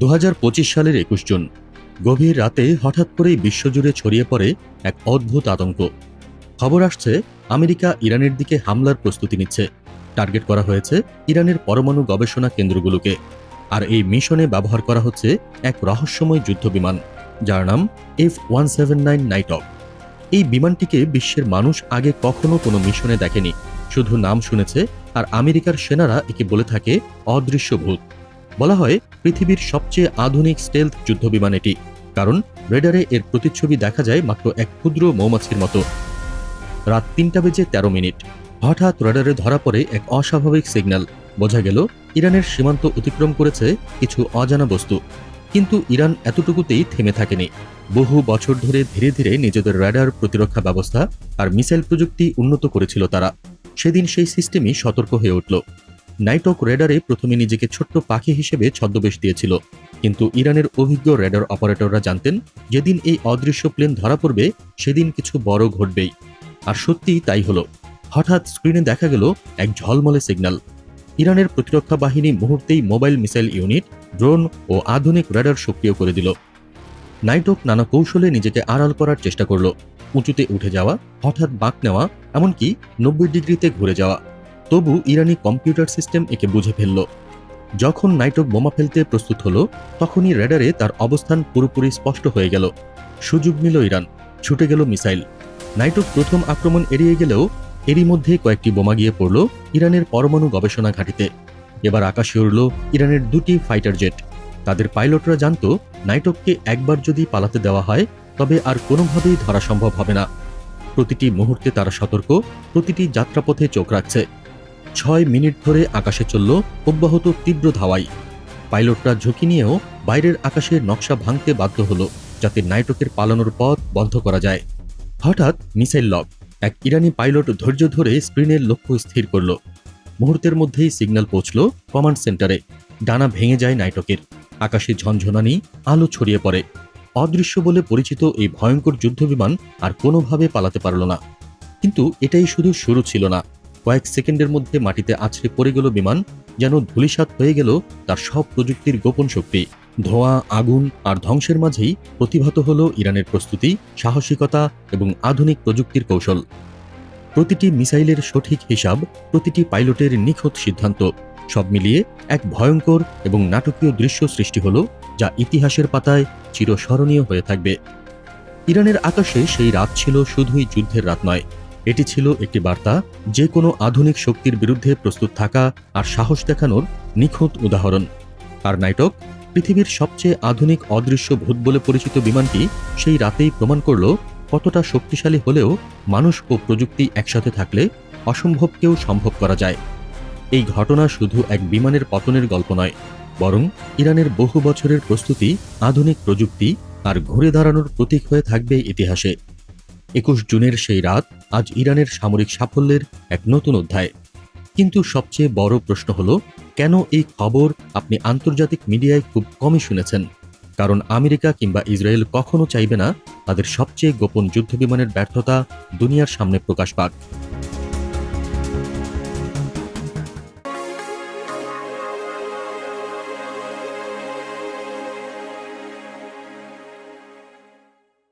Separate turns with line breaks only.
দু হাজার পঁচিশ সালের একুশ জুন। গভীর রাতে হঠাৎ করেই বিশ্বজুড়ে ছড়িয়ে পড়ে এক অদ্ভুত আতঙ্ক। খবর আসছে, আমেরিকা ইরানের দিকে হামলার প্রস্তুতি নিচ্ছে। টার্গেট করা হয়েছে ইরানের পরমাণু গবেষণা কেন্দ্রগুলোকে। আর এই মিশনে ব্যবহার করা হচ্ছে এক রহস্যময় যুদ্ধ বিমান, যার নাম F one seven nine Nighthawk. এই বিমানটিকে বিশ্বের মানুষ আগে কখনো কোনো মিশনে দেখেনি। শুধু নাম শুনেছে, আর আমেরিকার সেনারা একে বলে থাকে অদৃশ্য ভূত বলা হয়, পৃথিবীর সবচেয়ে আধুনিক স্টেলথ যুদ্ধবিমান এটি কারণ রেডারে এর প্রতিচ্ছবি দেখা যায় মাত্র এক ক্ষুদ্র মৌমাছির মতো। রাত তিনটা বেজে তেরো মিনিট। হঠাৎ রেডারে ধরা পড়ে এক অস্বাভাবিক সিগন্যাল বোঝা গেল, ইরানের সীমান্ত অতিক্রম করেছে কিছু অজানা বস্তু। কিন্তু ইরান এতটুকুতেই থেমে থাকেনি। বহু বছর ধরে ধীরে ধীরে নিজেদের রেডার প্রতিরক্ষা ব্যবস্থা আর মিসাইল প্রযুক্তি উন্নত করেছিল তারা। সেদিন সেই সিস্টেমই সতর্ক হয়ে উঠল। নাইটক রেডারে প্রথমে নিজেকে ছোট্ট পাখি হিসেবে ছদ্মবেশ দিয়েছিল। কিন্তু ইরানের অভিজ্ঞ রেডার অপারেটররা জানতেন, যেদিন এই অদৃশ্য প্লেন ধরা পড়বে, সেদিন কিছু বড় ঘটবেই। আর সত্যিই তাই হলো। হঠাৎ স্ক্রিনে দেখা গেল এক ঝলমলে সিগন্যাল। ইরানের প্রতিরক্ষা বাহিনী মুহূর্তেই মোবাইল মিসাইল ইউনিট, ড্রোন ও আধুনিক রেডার সক্রিয় করে দিল। নাইটক নানা কৌশলে নিজেকে আড়াল করার চেষ্টা করল। উঁচুতে উঠে যাওয়া, হঠাৎ বাঁক নেওয়া, এমনকি নব্বই ডিগ্রিতে ঘুরে যাওয়া। তবু ইরানি কম্পিউটার সিস্টেম একে বুঝে ফেলল। যখন নাইটক বোমা ফেলতে প্রস্তুত হলো, তখনই রেডারে তার অবস্থান পুরোপুরি স্পষ্ট হয়ে গেল। সুযোগ নিল ইরান, ছুটে গেল মিসাইল। নাইটক প্রথম আক্রমণ এড়িয়ে গেলেও এরই মধ্যে কয়েকটি বোমা গিয়ে পড়ল ইরানের পরমাণু গবেষণা ঘাঁটিতে। এবার আকাশে উড়ল ইরানের দুটি ফাইটার জেট। তাদের পাইলটরা জানত, নাইটককে একবার যদি পালাতে দেওয়া হয়, তবে আর কোনোভাবেই ধরা সম্ভব হবে না। প্রতিটি মুহূর্তে তারা সতর্ক, প্রতিটি যাত্রাপথে চোখ রাখছে। ছয় মিনিট ধরে আকাশে চলল অব্যাহত তীব্র ধাওয়াই। পাইলটরা ঝুঁকি নিয়েও বাইরের আকাশের নকশা ভাঙতে বাধ্য হলো, যাতে নাইটকের পালানোর পথ বন্ধ করা যায়। হঠাৎ মিসাইল লক, এক ইরানি পাইলট ধৈর্য ধরে স্ক্রিনের লক্ষ্য স্থির করল। মুহূর্তের মধ্যেই সিগন্যাল পৌঁছল কমান্ড সেন্টারে। ডানা ভেঙে যায় নাইটকের। আকাশে ঝনঝনানি, আলো ছড়িয়ে পড়ে। অদৃশ্য বলে পরিচিত এই ভয়ঙ্কর যুদ্ধবিমান আর কোনোভাবে পালাতে পারল না। কিন্তু এটাই শুধু শুরু ছিল না। কয়েক সেকেন্ডের মধ্যে মাটিতে আছড়ে পড়ে গেল বিমান, যেন ধূলিসাৎ হয়ে গেল তার সব প্রযুক্তির গোপন শক্তি। ধোঁয়া, আগুন আর ধ্বংসের মাঝেই প্রতিভাত হল ইরানের প্রস্তুতি, সাহসিকতা এবং আধুনিক প্রযুক্তির কৌশল। প্রতিটি মিসাইলের সঠিক হিসাব, প্রতিটি পাইলটের নিখুঁত সিদ্ধান্ত, সব মিলিয়ে এক ভয়ঙ্কর এবং নাটকীয় দৃশ্য সৃষ্টি হল, যা ইতিহাসের পাতায় চিরস্মরণীয় হয়ে থাকবে। ইরানের আকাশে সেই রাত ছিল শুধুই যুদ্ধের রাত নয় এটি ছিল একটি বার্তা, যে কোনো আধুনিক শক্তির বিরুদ্ধে প্রস্তুত থাকা আর সাহস দেখানোর নিখুঁত উদাহরণ। আর নাইটক পৃথিবীর সবচেয়ে আধুনিক অদৃশ্য ভূত বলে পরিচিত বিমানটি সেই রাতেই প্রমাণ করল কতটা শক্তিশালী হলেও মানুষ ও প্রযুক্তি একসাথে থাকলে অসম্ভবকেও সম্ভব করা যায়। এই ঘটনা শুধু এক বিমানের পতনের গল্প নয়, বরং ইরানের বহু বছরের প্রস্তুতি, আধুনিক প্রযুক্তি আর ঘুরে দাঁড়ানোর প্রতীক হয়ে থাকবে ইতিহাসে। একুশ জুনের সেই রাত আজ ইরানের সামরিক সাফল্যের এক নতুন অধ্যায়। কিন্তু সবচেয়ে বড় প্রশ্ন হলো, কেন এই খবর আপনি আন্তর্জাতিক মিডিয়ায় খুব কমই শুনেছেন? কারণ আমেরিকা কিংবা ইসরায়েল কখনো চাইবে না তাদের সবচেয়ে গোপন যুদ্ধবিমানের ব্যর্থতা দুনিয়ার সামনে প্রকাশ পাক।